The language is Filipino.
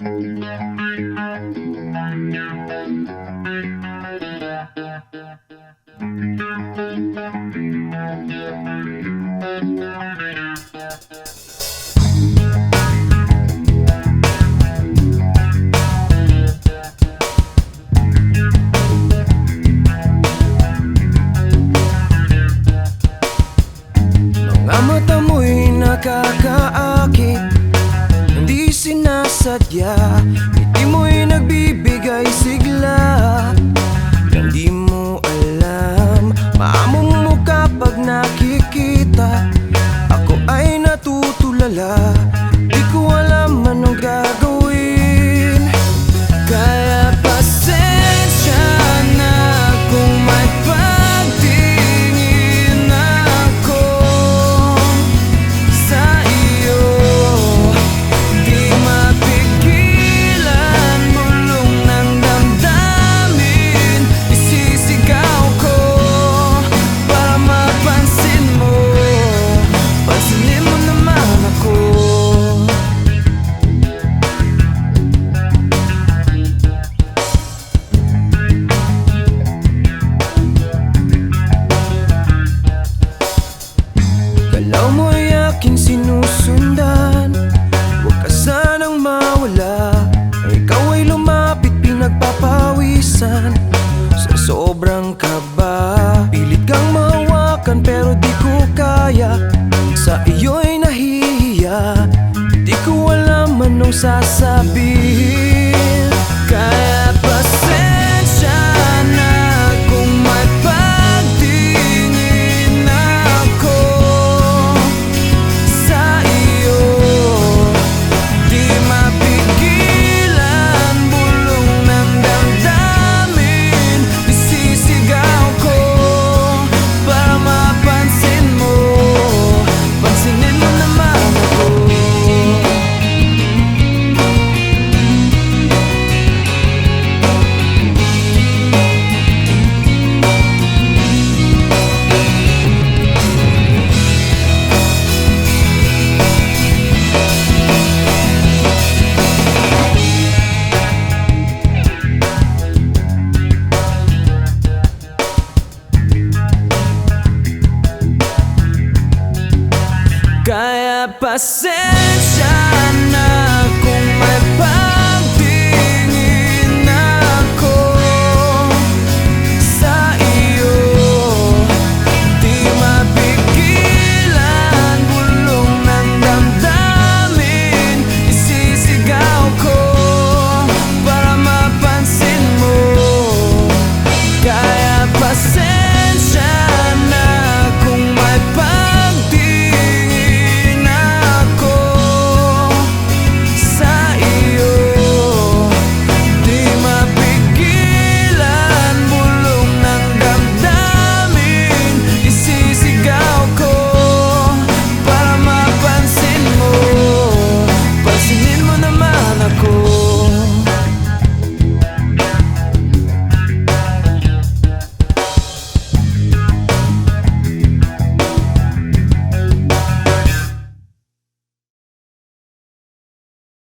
Thank you. Sinasadya Ngiti mo'y nagbibigay sigla. Hindi mo alam Maamong mo kapag nakikita. Ako ay natutulala sinusundan. Huwag ka sanang mawala. Ikaw ay lumapit pinagpapawisan. Sa sobrang kaba Pilit kang mahawakan pero di ko kaya. Sa iyo'y nahihiya Di ko alam anong sasabihin. Kaya era.